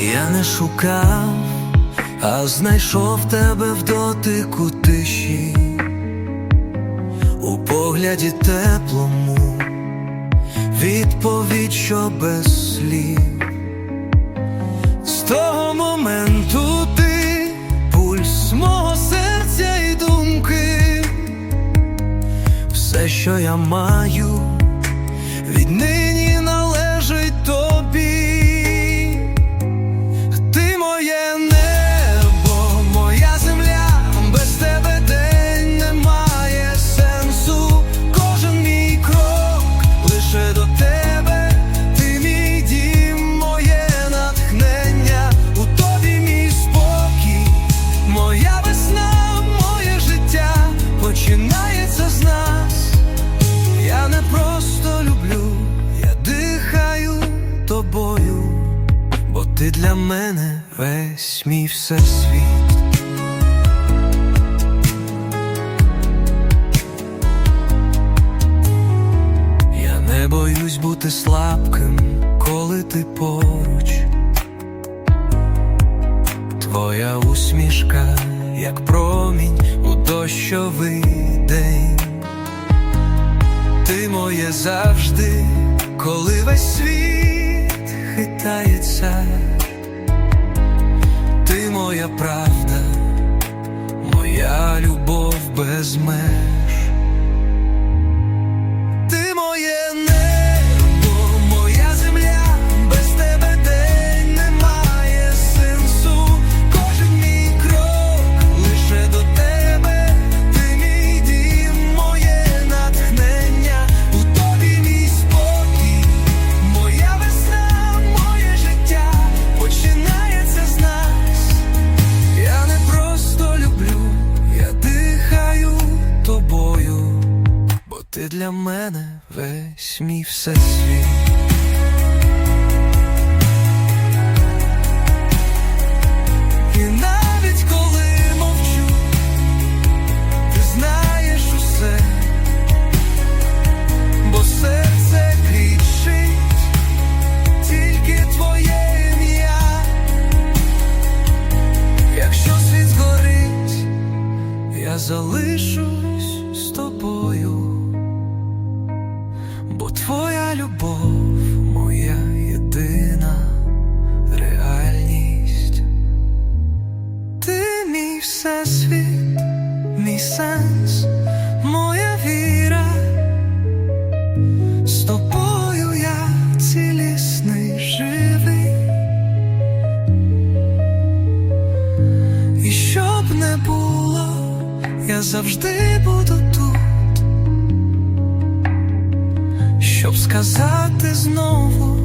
Я не шукав, а знайшов тебе в дотику тиші, у погляді теплому, відповідь, що без слів. З того моменту ти пульс мого серця і думки, все, що я маю, ти для мене весь мій всесвіт. Я не боюсь бути слабким, коли ти поруч. Твоя усмішка, як промінь у дощовий день. Ти моє завжди, коли весь світ хитається. Любов без меж. Для мене весь мій всесвіт. І навіть коли мовчу, знаєш усе, бо серце кричить тільки твоє ім'я. Якщо світ згорить, я залишусь з тобою, любов моя єдина реальність. Ти мій всесвіт, мій сенс, моя віра. З тобою я цілісний живий. І щоб не було, я завжди буду сказати знову,